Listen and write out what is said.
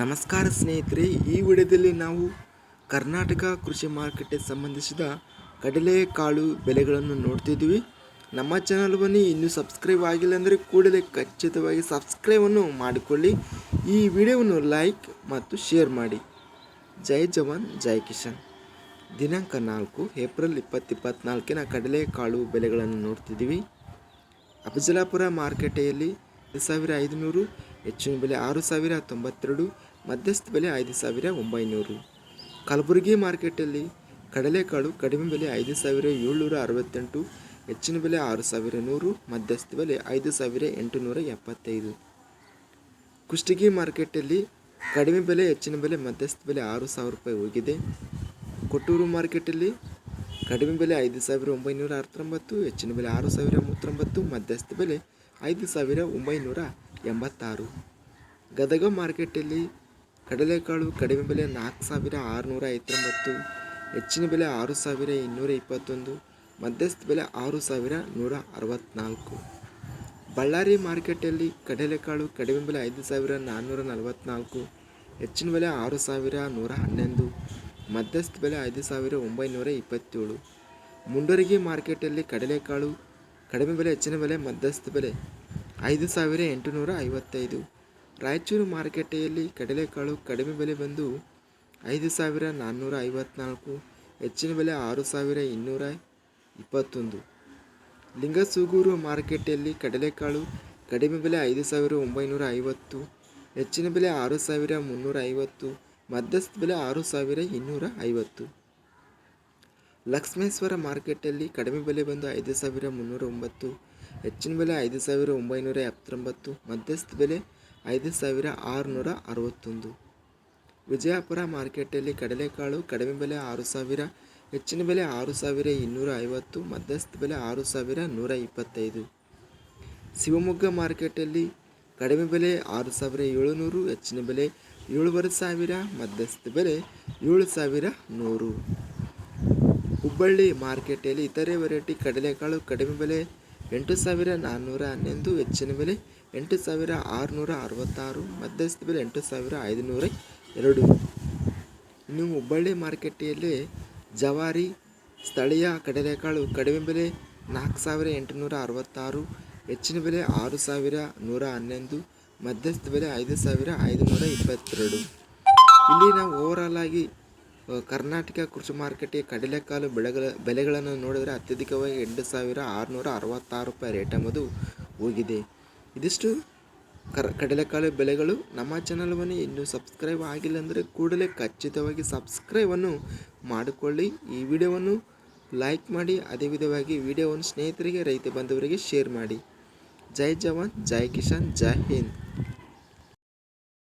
ನಮಸ್ಕಾರ ಸ್ನೇಹಿತರೆ, ಈ ವಿಡಿಯೋದಲ್ಲಿ ನಾವು ಕರ್ನಾಟಕ ಕೃಷಿ ಮಾರುಕಟ್ಟೆ ಸಂಬಂಧಿಸಿದ ಕಡಲೆಕಾಳು ಬೆಲೆಗಳನ್ನು ನೋಡ್ತಿದ್ವಿ ನಮ್ಮ ಚಾನಲ್ ಬನ್ನಿ, ಇನ್ನೂ ಸಬ್ಸ್ಕ್ರೈಬ್ ಆಗಿಲ್ಲ ಅಂದರೆ ಕೂಡಲೇ ಖಚಿತವಾಗಿ ಸಬ್ಸ್ಕ್ರೈಬನ್ನು ಮಾಡಿಕೊಳ್ಳಿ. ಈ ವಿಡಿಯೋವನ್ನು ಲೈಕ್ ಮತ್ತು ಶೇರ್ ಮಾಡಿ. ಜೈ ಜವಾನ್, ಜೈ ಕಿಶನ್ ದಿನಾಂಕ ನಾಲ್ಕು, ಏಪ್ರಿಲ್ ಇಪ್ಪತ್ತು ಇಪ್ಪತ್ನಾಲ್ಕಿನ ಕಡಲೆಕಾಳು ಬೆಲೆಗಳನ್ನು ನೋಡ್ತಿದ್ದೀವಿ. ಅಫಜಲಾಪುರ ಮಾರುಕಟ್ಟೆಯಲ್ಲಿ ಸಾವಿರ ಐದುನೂರು, ಹೆಚ್ಚಿನ ಬೆಲೆ ಆರು ಸಾವಿರ ತೊಂಬತ್ತೆರಡು ಮಧ್ಯಸ್ಥ ಬೆಲೆ ಐದು ಸಾವಿರ ಒಂಬೈನೂರು. ಕಲಬುರಗಿ ಮಾರ್ಕೆಟಲ್ಲಿ ಕಡಲೆಕಾಳು ಕಡಿಮೆ ಬೆಲೆ ಐದು ಸಾವಿರ ಏಳ್ನೂರ ಅರವತ್ತೆಂಟು, ಹೆಚ್ಚಿನ ಬೆಲೆ ಆರು ಸಾವಿರ ನೂರು, ಮಧ್ಯಸ್ಥ ಬೆಲೆ ಐದು ಸಾವಿರ ಎಂಟುನೂರ ಎಪ್ಪತ್ತೈದು. ಕುಷ್ಟಗಿ ಮಾರ್ಕೆಟಲ್ಲಿ ಕಡಿಮೆ ಬೆಲೆ, ಹೆಚ್ಚಿನ ಬೆಲೆ, ಮಧ್ಯಸ್ಥ ಬೆಲೆ ಆರು ಸಾವಿರ ರೂಪಾಯಿ ಹೋಗಿದೆ. ಕೊಟ್ಟೂರು ಮಾರ್ಕೆಟಲ್ಲಿ ಕಡಿಮೆ ಬೆಲೆ ಐದು ಸಾವಿರ ಒಂಬೈನೂರ ಅರವತ್ತೊಂಬತ್ತು, ಹೆಚ್ಚಿನ ಬೆಲೆ ಆರು ಸಾವಿರ ಮೂವತ್ತೊಂಬತ್ತು, ಮಧ್ಯಸ್ಥ ಬೆಲೆ ಐದು ಸಾವಿರ ಒಂಬೈನೂರ ಎಂಬತ್ತಾರು. ಗದಗ ಮಾರ್ಕೆಟಲ್ಲಿ ಕಡಲೆಕಾಳು ಕಡಿಮೆ ಬೆಲೆ ನಾಲ್ಕು ಸಾವಿರ ಆರುನೂರ ಐವತ್ತೊಂಬತ್ತು, ಹೆಚ್ಚಿನ ಬೆಲೆ ಆರು ಸಾವಿರ ಇನ್ನೂರ ಇಪ್ಪತ್ತೊಂದು, ಮಧ್ಯಸ್ಥ ಬೆಲೆ ಆರು ಸಾವಿರ ನೂರ ಅರವತ್ತ್ನಾಲ್ಕು ಬಳ್ಳಾರಿ ಮಾರ್ಕೆಟಲ್ಲಿ ಕಡಲೆಕಾಳು ಕಡಿಮೆ ಬೆಲೆ ಐದು ಸಾವಿರ ನಾನ್ನೂರ ನಲವತ್ತ್ನಾಲ್ಕು ಹೆಚ್ಚಿನ ಬೆಲೆ ಆರು ಸಾವಿರ ನೂರ ಹನ್ನೊಂದು, ಮಧ್ಯಸ್ಥ ಬೆಲೆ ಐದು ಸಾವಿರ ಒಂಬೈನೂರ ಇಪ್ಪತ್ತೇಳು. ಮುಂಡರಗಿ ಮಾರ್ಕೆಟಲ್ಲಿ ಕಡಲೆಕಾಳು ಕಡಿಮೆ ಬೆಲೆ, ಹೆಚ್ಚಿನ ಬೆಲೆ, ಮಧ್ಯಸ್ಥ ಬೆಲೆ ಐದು ಸಾವಿರ ಎಂಟುನೂರ ಐವತ್ತೈದು. ರಾಯಚೂರು ಮಾರುಕಟ್ಟೆಯಲ್ಲಿ ಕಡಲೆಕಾಳು ಕಡಿಮೆ ಬೆಲೆ ಬಂದು ಐದು ಸಾವಿರ ನಾನ್ನೂರ ಐವತ್ನಾಲ್ಕು, ಹೆಚ್ಚಿನ ಬೆಲೆ ಆರು ಸಾವಿರ ಇನ್ನೂರ ಇಪ್ಪತ್ತೊಂದು. ಲಿಂಗಸೂಗೂರು ಮಾರುಕಟ್ಟೆಯಲ್ಲಿ ಕಡಲೆಕಾಳು ಕಡಿಮೆ ಬೆಲೆ ಐದು ಸಾವಿರ ಒಂಬೈನೂರ ಐವತ್ತು, ಹೆಚ್ಚಿನ ಬೆಲೆ ಆರು ಸಾವಿರ ಮುನ್ನೂರ ಐವತ್ತು, ಮಧ್ಯಸ್ಥ ಬೆಲೆ ಆರು ಸಾವಿರ ಇನ್ನೂರ ಐವತ್ತು. ಲಕ್ಷ್ಮೇಶ್ವರ ಮಾರ್ಕೆಟಲ್ಲಿ ಕಡಿಮೆ ಬೆಲೆ ಬಂದು ಐದು ಸಾವಿರ ಮುನ್ನೂರ ಒಂಬತ್ತು, ಹೆಚ್ಚಿನ ಬೆಲೆ ಐದು ಸಾವಿರ ಒಂಬೈನೂರ ಎಪ್ಪತ್ತೊಂಬತ್ತು, ಮಧ್ಯಸ್ಥ ಬೆಲೆ ಐದು ಸಾವಿರ ಆರುನೂರ ಅರವತ್ತೊಂದು. ವಿಜಯಪುರ ಮಾರ್ಕೆಟಲ್ಲಿ ಕಡಲೆಕಾಳು ಕಡಿಮೆ ಬೆಲೆ ಆರು ಸಾವಿರ, ಹೆಚ್ಚಿನ ಬೆಲೆ ಆರು ಸಾವಿರ ಇನ್ನೂರ ಐವತ್ತು ಮಧ್ಯಸ್ಥ ಬೆಲೆ ಆರು ಸಾವಿರ ನೂರ ಇಪ್ಪತ್ತೈದು ಶಿವಮೊಗ್ಗ ಮಾರ್ಕೆಟಲ್ಲಿ ಕಡಿಮೆ ಬೆಲೆ ಆರು ಸಾವಿರ ಏಳುನೂರು, ಹೆಚ್ಚಿನ ಬೆಲೆ ಏಳುವರೆ ಸಾವಿರ, ಮಧ್ಯಸ್ಥ ಬೆಲೆ ಏಳು ಸಾವಿರ ನೂರು. ಹುಬ್ಬಳ್ಳಿ ಮಾರ್ಕೆಟಲ್ಲಿ ಇತರೆ ವೆರೈಟಿ ಕಡಲೆಕಾಳು ಕಡಿಮೆ ಬೆಲೆ ಎಂಟು ಸಾವಿರ ನಾನ್ನೂರ ಹನ್ನೊಂದು ಹೆಚ್ಚಿನ ಬೆಲೆ ಎಂಟು ಸಾವಿರ ಆರುನೂರ ಅರವತ್ತಾರು ಮಧ್ಯಸ್ಥ ಬೆಲೆ ಎಂಟು ಸಾವಿರ ಐದುನೂರ ಎರಡು. ಇನ್ನು ಹುಬ್ಬಳ್ಳಿ ಮಾರುಕಟ್ಟೆಯಲ್ಲಿ ಜವಾರಿ ಸ್ಥಳೀಯ ಕಡಲೆಕಾಳು ಕಡಿಮೆ ಬೆಲೆ ನಾಲ್ಕು ಸಾವಿರ ಎಂಟುನೂರ ಅರವತ್ತಾರು, ಹೆಚ್ಚಿನ ಬೆಲೆ ಆರು ಸಾವಿರ ನೂರ ಹನ್ನೊಂದು ಮಧ್ಯಸ್ಥ ಬೆಲೆ ಐದು ಸಾವಿರ ಐದುನೂರ ಇಪ್ಪತ್ತೆರಡು. ಇಲ್ಲಿ ನಾವು ಓವರಾಲ್ ಆಗಿ ಕರ್ನಾಟಕ ಕೃಷಿ ಮಾರುಕಟ್ಟೆ ಕಡಲೆಕಾಳು ಬೆಳೆಗಳ, ಬೆಲೆಗಳನ್ನು ನೋಡಿದರೆ ಅತ್ಯಧಿಕವಾಗಿ ಎಂಟು ಸಾವಿರ ಆರುನೂರ ಅರವತ್ತಾರು ರೂಪಾಯಿ ರೇಟ್ ಎಂಬುದು ಹೋಗಿದೆ. ಇದಿಷ್ಟು ಕರ್, ಕಡಲೆಕಾಳು ಬೆಲೆಗಳು ನಮ್ಮ ಚಾನಲ್ವನ್ನು ಇನ್ನೂ ಸಬ್ಸ್ಕ್ರೈಬ್ ಆಗಿಲ್ಲ ಅಂದರೆ ಕೂಡಲೇ ಖಚಿತವಾಗಿ ಸಬ್ಸ್ಕ್ರೈಬನ್ನು ಮಾಡಿಕೊಳ್ಳಿ. ಈ ವಿಡಿಯೋವನ್ನು ಲೈಕ್ ಮಾಡಿ, ಅದೇ ವಿಧವಾಗಿ ವಿಡಿಯೋವನ್ನು ಸ್ನೇಹಿತರಿಗೆ, ರೈತ ಬಂಧುವರಿಗೆ ಶೇರ್ ಮಾಡಿ. ಜೈ ಜವಾನ್, ಜೈ ಕಿಶನ್ ಜೈ ಹಿಂದ್.